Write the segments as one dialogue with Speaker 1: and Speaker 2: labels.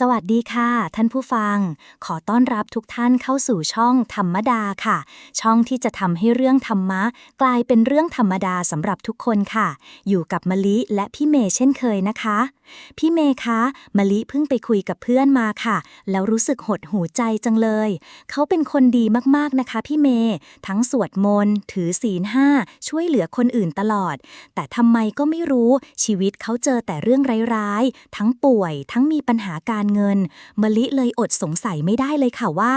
Speaker 1: สวัสดีค่ะ ท่านผู้ฟัง ขอต้อนรับทุกท่านเข้าสู่ช่องธรรมดาค่ะ ช่องที่จะทำให้เรื่องธรรมะ กลายเป็นเรื่องธรรมดาสำหรับทุกคนค่ะ อยู่กับมะลิและพี่เมย์เช่นเคยนะคะ พี่เมย์คะมะลิเพิ่งไปคุยกับเพื่อนมาค่ะ แล้วรู้สึกหดหูใจจังเลย เขาเป็นคนดีมากๆนะคะ พี่เมย์ทั้งสวดมนต์ถือศีลห้าช่วยเหลือคนอื่นตลอด แต่ทำไมก็ไม่รู้ชีวิตเขาเจอแต่เรื่องร้ายๆทั้งป่วย ทั้งมีปัญหาการเงินมะลิเลยอดสงสัยไม่ได้เลยค่ะว่า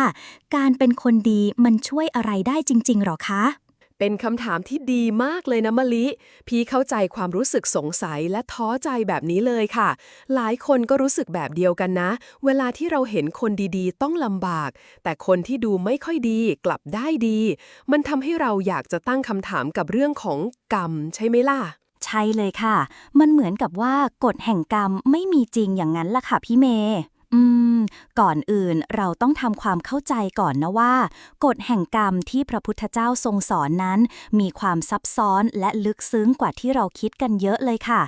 Speaker 1: การเป็นคนดีมันช่วยอะไรได้จริง ๆหรอคะ
Speaker 2: เป็นคำถามที่ดีมากเลยนะมะลิ พี่เข้าใจความรู้สึกสงสัยและท้อใจแบบนี้เลยค่ะ หลายคนก็รู้สึกแบบเดียวกันนะ เวลาที่เราเห็นคนดีๆ ต้องลำบาก แต่คนที่ดูไม่ค่อยดีกลับได้ดี มันทำให้เราอยากจะตั้งคำถามกับเรื่องของกรรมใช่ไหมล่ะ
Speaker 1: ใช่เลยค่ะ มันเหมือนกับว่ากฎแห่งกรรมไม่มีจริงอย่างนั้นล่ะค่ะพี่เมย์ อืม ก่อนอื่นเราต้องทำความเข้าใจก่อนนะว่า กฎแห่งกรรมที่พระพุทธเจ้าทรงสอนนั้น มีความซับซ้อนและลึกซึ้งกว่าที่เราคิดกันเยอะเลยค่ะ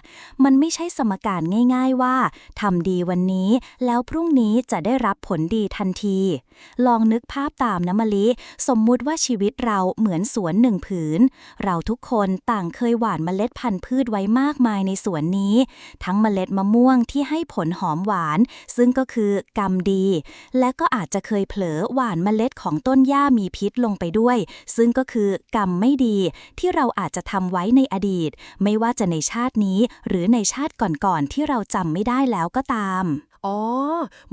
Speaker 1: มันไม่ใช่สมการง่ายๆว่าทำดีวันนี้ แล้วพรุ่งนี้จะได้รับผลดีทันที ลองนึกภาพตามนะมะลิ สมมุติว่าชีวิตเราเหมือนสวนหนึ่งผืน เราทุกคนต่างเคยหว่านเมล็ดพันธุ์พืชไว้มากมายในสวนนี้ ทั้งเมล็ดมะม่วงที่ให้ผลหอมหวาน ซึ่งก็คือือกรรมดี และก็อาจจะเคยเผลอหว่านเมล็ดของต้นหญ้ามีพิษลงไปด้วย ซึ่งก็คือกรรมไม่ดี ที่เราอาจจะทำไว้ในอดีต ไม่ว่าจะในชาตินี้ หรือในชาติก่อนๆที่เราจำไม่ได้แล้วก็ตาม
Speaker 2: อ๋อ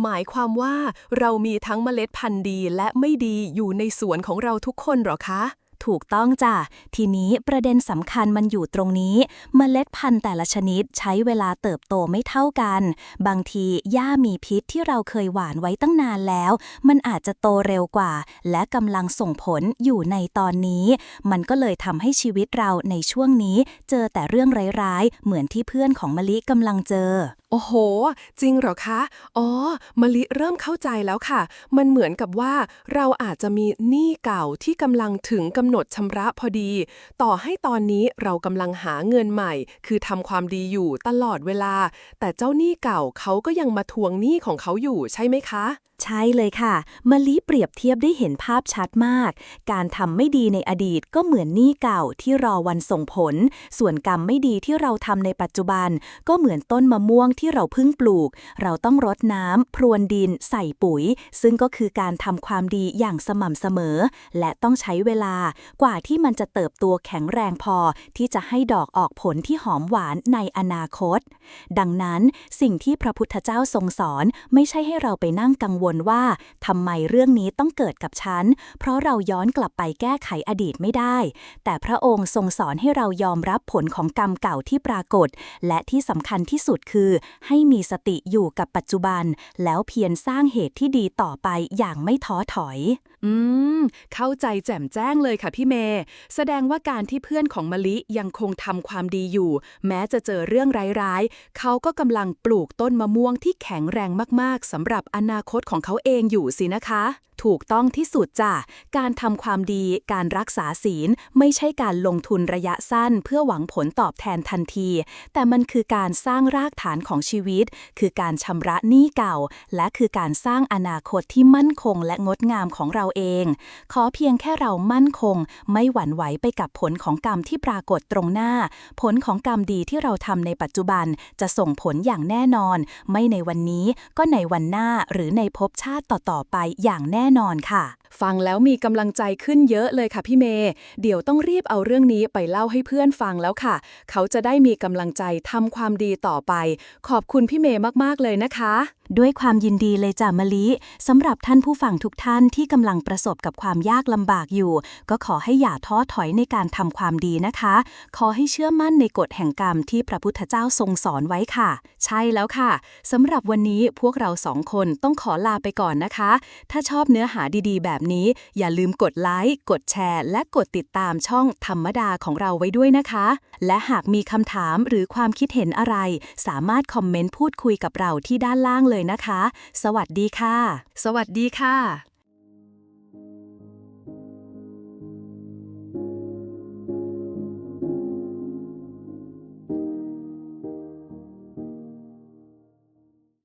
Speaker 2: หมายความว่าเรามีทั้งเมล็ดพันธุ์ดีและไม่ดีอยู่ในสวนของเราทุกคนหรอคะ
Speaker 1: ถูกต้องจ้ะ ทีนี้ประเด็นสำคัญมันอยู่ตรงนี้เมล็ดพันธุ์แต่ละชนิดใช้เวลาเติบโตไม่เท่ากัน บางทีหญ้ามีพิษที่เราเคยหว่านไว้ตั้งนานแล้ว มันอาจจะโตเร็วกว่า และกำลังส่งผลอยู่ในตอนนี้ มันก็เลยทำให้ชีวิตเราในช่วงนี้ เจอแต่เรื่องร้ายๆ เหมือนที่เพื่อนของมะลิกำลังเจอ
Speaker 2: โอ้โห จริงเหรอคะ อ๋อ มะลิเริ่มเข้าใจแล้วค่ะ มันเหมือนกับว่าเราอาจจะมีหนี้เก่าที่กำลังถึงกำหนดชำระพอดี ต่อให้ตอนนี้เรากำลังหาเงินใหม่ คือทำความดีอยู่ตลอดเวลา แต่เจ้าหนี้เก่าเขาก็ยังมาทวงหนี้ของเขาอยู่ใช่ไหมคะ
Speaker 1: ใช่เลยค่ะมะลิเปรียบเทียบได้เห็นภาพชัดมาก การทำไม่ดีในอดีตก็เหมือนหนี้เก่าที่รอวันส่งผล ส่วนกรรมไม่ดีที่เราทำในปัจจุบัน ก็เหมือนต้นมะม่วงที่เราเพิ่งปลูก เราต้องรดน้ำพรวนดิน ใส่ปุ๋ย ซึ่งก็คือการทำความดีอย่างสม่ำเสมอ และต้องใช้เวลากว่าที่มันจะเติบโตแข็งแรงพอ ที่จะให้ดอกออกผลที่หอมหวานในอนาคต ดังนั้นสิ่งที่พระพุทธเจ้าทรงสอนไม่ใช่ให้เราไปนั่งกังวลว่าทำไมเรื่องนี้ต้องเกิดกับฉัน เพราะเราย้อนกลับไปแก้ไขอดีตไม่ได้ แต่พระองค์ทรงสอนให้เรายอมรับผลของกรรมเก่าที่ปรากฏ และที่สำคัญที่สุดคือ ให้มีสติอยู่กับปัจจุบัน แล้วเพียรสร้างเหตุที่ดีต่อไปอย่างไม่ท้อถอย
Speaker 2: อืม เข้าใจแจ่มแจ้งเลยค่ะพี่เมย์แสดงว่าการที่เพื่อนของมะลิยังคงทำความดีอยู่ แม้จะเจอเรื่องร้ายๆ เขาก็กำลังปลูกต้นมะม่วงที่แข็งแรงมากๆสำหรับอนาคตของของเขาเองอยู่สินะคะ ถูกต้องที่สุดจ้ะ การทำความดี การรักษาศีล ไม่ใช่การลงทุนระยะสั้น เพื่อหวังผลตอบแทนทันที แต่มันคือการสร้างรากฐานของชีวิต คือการชำระหนี้เก่า และคือการสร้างอนาคตที่มั่นคงและงดงามของเราเอง ขอเพียงแค่เรามั่นคง ไม่หวั่นไหวไปกับผลของกรรมที่ปรากฏตรงหน้า ผลของกรรมดีที่เราทำในปัจจุบันจะส่งผลอย่างแน่นอน ไม่ในวันนี้ก็ในวันหน้าหรือในภบชาติต่อๆไปอย่างแน่นอนค่ะ ฟังแล้วมีกำลังใจขึ้นเยอะเลยค่ะพี่เมย์เดี๋ยวต้องรีบเอาเรื่องนี้ไปเล่าให้เพื่อนฟังแล้วค่ะ เขาจะได้มีกำลังใจทำความดีต่อไป ขอบคุณพี่เมย์มากๆเลยนะคะ
Speaker 1: ด้วยความยินดีเลยจ้ะมะลิสำหรับท่านผู้ฟังทุกท่านที่กำลังประสบกับความยากลำบากอยู่ ก็ขอให้อย่าท้อถอยในการทำความดีนะคะ ขอให้เชื่อมั่นในกฎแห่งกรรมที่พระพุทธเจ้าทรงสอนไว้ค่ะ
Speaker 2: ใช่แล้วค่ะสำหรับวันนี้พวกเราสองคนต้องขอลาไปก่อนนะคะ ถ้าชอบเนื้อหาดีๆ แบบนี้ อย่าลืมกดไลค์กดแชร์ และกดติดตามช่องธรรมดาของเราไว้ด้วยนะคะ และหากมีคำถามหรือความคิดเห็นอะไร สามารถคอมเมนต์พูดคุยกับเราที่ด้านล่างเลยนะคะ สวัสดีค่ะ สวัสดีค่ะ